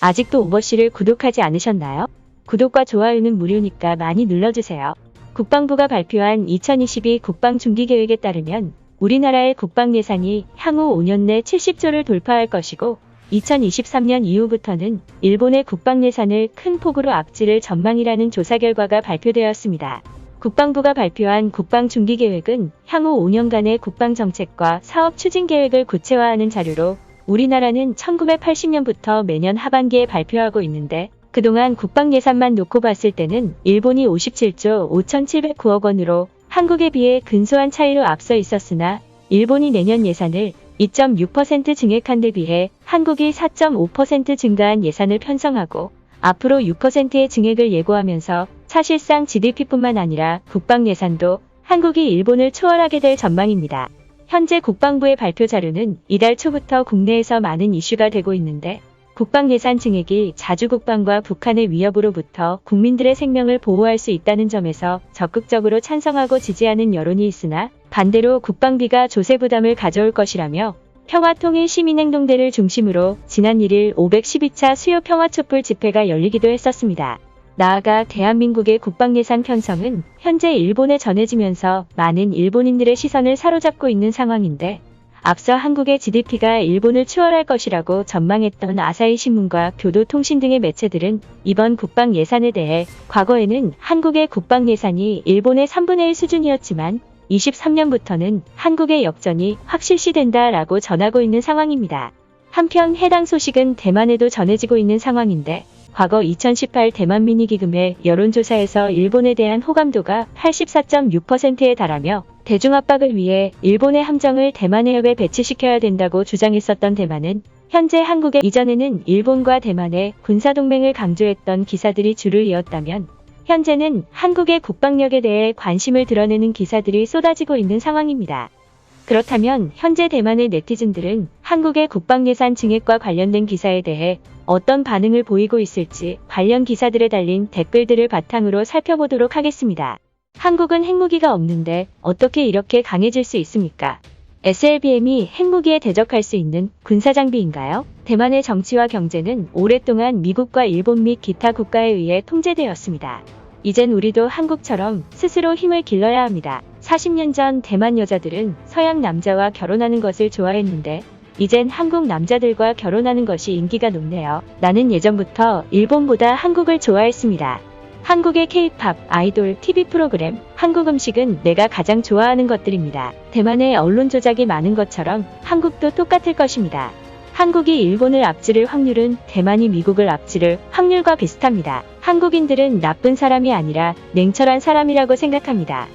아직도 오버씨를 구독하지 않으셨나요? 구독과 좋아요는 무료니까 많이 눌러주세요. 국방부가 발표한 2022 국방중기계획에 따르면 우리나라의 국방 예산이 향후 5년 내 70조를 돌파할 것이고 2023년 이후부터는 일본의 국방 예산을 큰 폭으로 앞지를 전망이라는 조사 결과가 발표되었습니다. 국방부가 발표한 국방중기계획은 향후 5년간의 국방정책과 사업 추진 계획을 구체화하는 자료로 우리나라는 1980년부터 매년 하반기에 발표하고 있는데 그동안 국방 예산만 놓고 봤을 때는 일본이 57조 5,709억 원으로 한국에 비해 근소한 차이로 앞서 있었으나 일본이 내년 예산을 2.6% 증액한 데 비해 한국이 4.5% 증가한 예산을 편성하고 앞으로 6%의 증액을 예고하면서 사실상 GDP뿐만 아니라 국방 예산도 한국이 일본을 초월하게 될 전망입니다. 현재 국방부의 발표 자료는 이달 초부터 국내에서 많은 이슈가 되고 있는데 국방 예산 증액이 자주 국방과 북한의 위협으로부터 국민들의 생명을 보호할 수 있다는 점에서 적극적으로 찬성하고 지지하는 여론이 있으나 반대로 국방비가 조세 부담을 가져올 것이라며 평화통일 시민행동대를 중심으로 지난 1일 512차 수요 평화촛불 집회가 열리기도 했었습니다. 나아가 대한민국의 국방 예산 편성은 현재 일본에 전해지면서 많은 일본인들의 시선을 사로잡고 있는 상황인데 앞서 한국의 GDP가 일본을 추월할 것이라고 전망했던 아사히 신문과 교도통신 등의 매체들은 이번 국방 예산에 대해 과거에는 한국의 국방 예산이 일본의 3분의 1 수준이었지만 23년부터는 한국의 역전이 확실시된다라고 전하고 있는 상황입니다. 한편 해당 소식은 대만에도 전해지고 있는 상황인데 과거 2018 대만 미니기금의 여론조사에서 일본에 대한 호감도가 84.6%에 달하며 대중 압박을 위해 일본의 함정을 대만 해협에 배치시켜야 된다고 주장했었던 대만은 현재 한국에 이전에는 일본과 대만의 군사동맹을 강조했던 기사들이 줄을 이었다면 현재는 한국의 국방력에 대해 관심을 드러내는 기사들이 쏟아지고 있는 상황입니다. 그렇다면 현재 대만의 네티즌들은 한국의 국방예산 증액과 관련된 기사에 대해 어떤 반응을 보이고 있을지 관련 기사들에 달린 댓글들을 바탕으로 살펴보도록 하겠습니다. 한국은 핵무기가 없는데 어떻게 이렇게 강해질 수 있습니까? SLBM이 핵무기에 대적할 수 있는 군사장비인가요? 대만의 정치와 경제는 오랫동안 미국과 일본 및 기타 국가에 의해 통제되었습니다. 이젠 우리도 한국처럼 스스로 힘을 길러야 합니다. 40년 전 대만 여자들은 서양 남자와 결혼하는 것을 좋아했는데 이젠 한국 남자들과 결혼하는 것이 인기가 높네요. 나는 예전부터 일본보다 한국을 좋아했습니다. 한국의 K-팝, 아이돌, TV 프로그램, 한국 음식은 내가 가장 좋아하는 것들입니다. 대만의 언론 조작이 많은 것처럼 한국도 똑같을 것입니다. 한국이 일본을 앞지를 확률은 대만이 미국을 앞지를 확률과 비슷합니다. 한국인들은 나쁜 사람이 아니라 냉철한 사람이라고 생각합니다.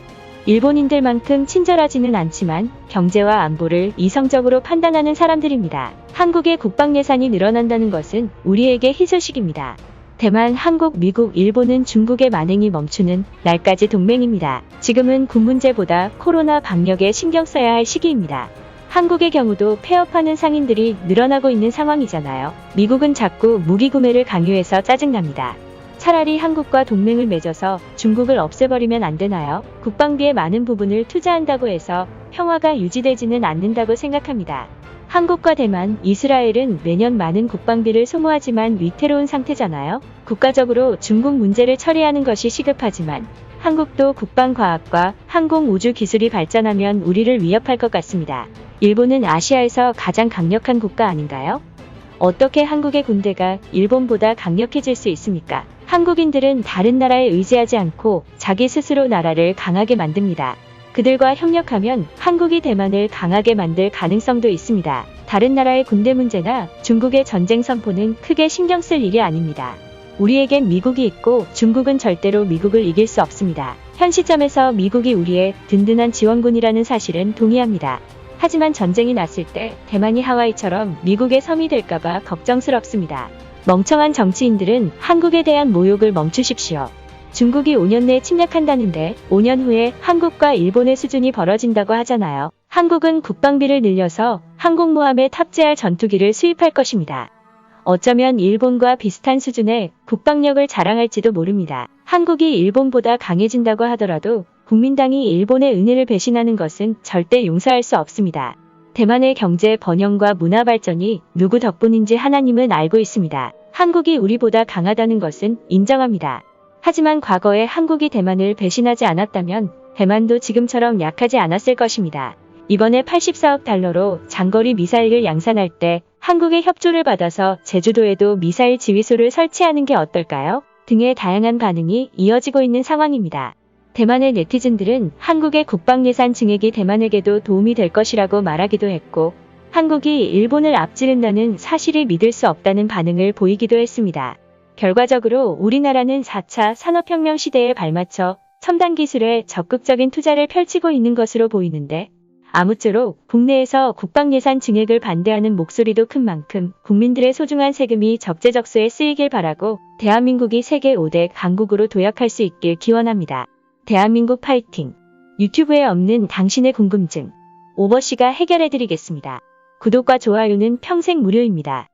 일본인들만큼 친절하지는 않지만 경제와 안보를 이성적으로 판단하는 사람들입니다. 한국의 국방 예산이 늘어난다는 것은 우리에게 희소식입니다. 대만, 한국, 미국, 일본은 중국의 만행이 멈추는 날까지 동맹입니다. 지금은 군 문제보다 코로나 방역에 신경 써야 할 시기입니다. 한국의 경우도 폐업하는 상인들이 늘어나고 있는 상황이잖아요. 미국은 자꾸 무기 구매를 강요해서 짜증납니다. 차라리 한국과 동맹을 맺어서 중국을 없애버리면 안 되나요? 국방비의 많은 부분을 투자한다고 해서 평화가 유지되지는 않는다고 생각합니다. 한국과 대만, 이스라엘은 매년 많은 국방비를 소모하지만 위태로운 상태잖아요. 국가적으로 중국 문제를 처리하는 것이 시급하지만 한국도 국방과학과 항공우주 기술이 발전하면 우리를 위협할 것 같습니다. 일본은 아시아에서 가장 강력한 국가 아닌가요? 어떻게 한국의 군대가 일본보다 강력해질 수 있습니까? 한국인들은 다른 나라에 의지하지 않고 자기 스스로 나라를 강하게 만듭니다. 그들과 협력하면 한국이 대만을 강하게 만들 가능성도 있습니다. 다른 나라의 군대 문제나 중국의 전쟁 선포는 크게 신경 쓸 일이 아닙니다. 우리에겐 미국이 있고 중국은 절대로 미국을 이길 수 없습니다. 현 시점에서 미국이 우리의 든든한 지원군이라는 사실은 동의합니다. 하지만 전쟁이 났을 때 대만이 하와이처럼 미국의 섬이 될까봐 걱정스럽습니다. 멍청한 정치인들은 한국에 대한 모욕을 멈추십시오. 중국이 5년 내에 침략한다는데 5년 후에 한국과 일본의 수준이 벌어진다고 하잖아요. 한국은 국방비를 늘려서 항공모함에 탑재할 전투기를 수입할 것입니다. 어쩌면 일본과 비슷한 수준의 국방력을 자랑할지도 모릅니다. 한국이 일본보다 강해진다고 하더라도 국민당이 일본의 은혜를 배신하는 것은 절대 용서할 수 없습니다. 대만의 경제 번영과 문화 발전이 누구 덕분인지 하나님은 알고 있습니다. 한국이 우리보다 강하다는 것은 인정합니다. 하지만 과거에 한국이 대만을 배신하지 않았다면 대만도 지금처럼 약하지 않았을 것입니다. 이번에 84억 달러로 장거리 미사일을 양산할 때 한국의 협조를 받아서 제주도에도 미사일 지휘소를 설치하는 게 어떨까요? 등의 다양한 반응이 이어지고 있는 상황입니다. 대만의 네티즌들은 한국의 국방 예산 증액이 대만에게도 도움이 될 것이라고 말하기도 했고 한국이 일본을 앞지른다는 사실을 믿을 수 없다는 반응을 보이기도 했습니다. 결과적으로 우리나라는 4차 산업혁명 시대에 발맞춰 첨단 기술에 적극적인 투자를 펼치고 있는 것으로 보이는데 아무쪼록 국내에서 국방 예산 증액을 반대하는 목소리도 큰 만큼 국민들의 소중한 세금이 적재적소에 쓰이길 바라고 대한민국이 세계 5대 강국으로 도약할 수 있길 기원합니다. 대한민국 파이팅. 유튜브에 없는 당신의 궁금증. 오버씨가 해결해드리겠습니다. 구독과 좋아요는 평생 무료입니다.